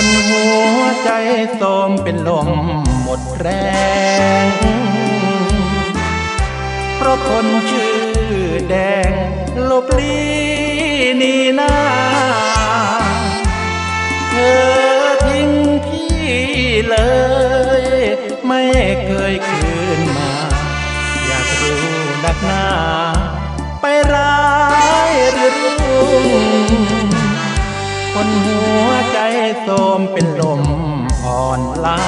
คนหัวใจโทมเป็นลมหมดแรง เพราะคนชื่อแดงลบลีนีนาเธอทิ้งพี่เลย ไม่เคยคืนมา อยากรู้นักหนาไปร้ายหรือรุ่งคนหัว โทมเป็นลมอ่อนล้า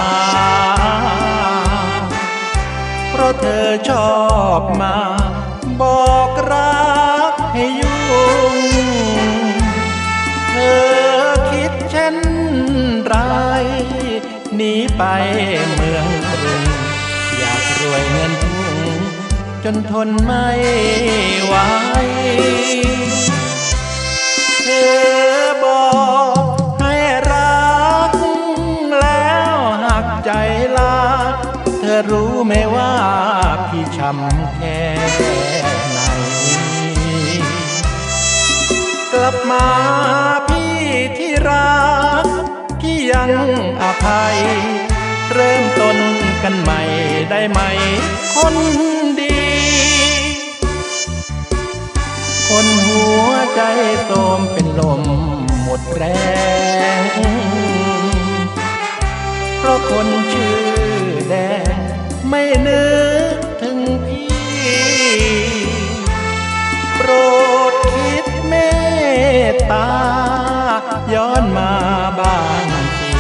เพราะเธอชอบมา บอกรักให้ยุ่ง เธอคิดเช่นไรหนีไปเมืองกรุง อยากรวยเงินทุ่งจนทนไม่ไหว ลา เธอรู้ไหมว่าพี่ช้ำแค่ไหน กลับมาพี่ที่รัก พี่ยังอภัย เริ่มต้นกันใหม่ได้ไหม คนดี คนหัวใจโทมเป็นลมหมดแรง เพราะคนชื่อแดงไม่นึกถึงพี่ โปรดคิดเมตตา ย้อนมาบ้างที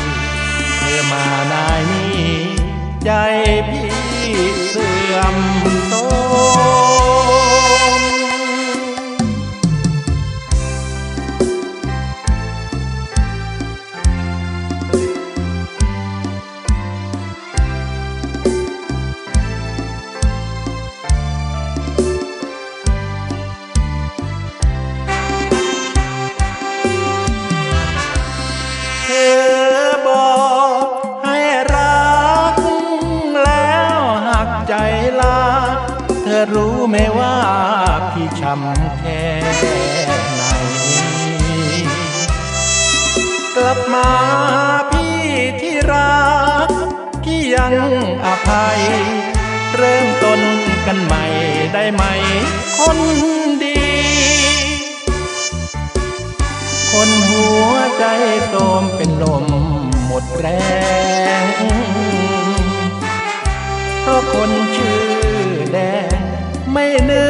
เมื่อมานายนี้ใจพี่ ไหมว่าพี่ช้ำแค่ไหน กลับมาพี่ที่รัก พี่ยังอภัย เริ่มต้นกันใหม่ได้ไหม คนดี คนหัวใจโท ไม่นึก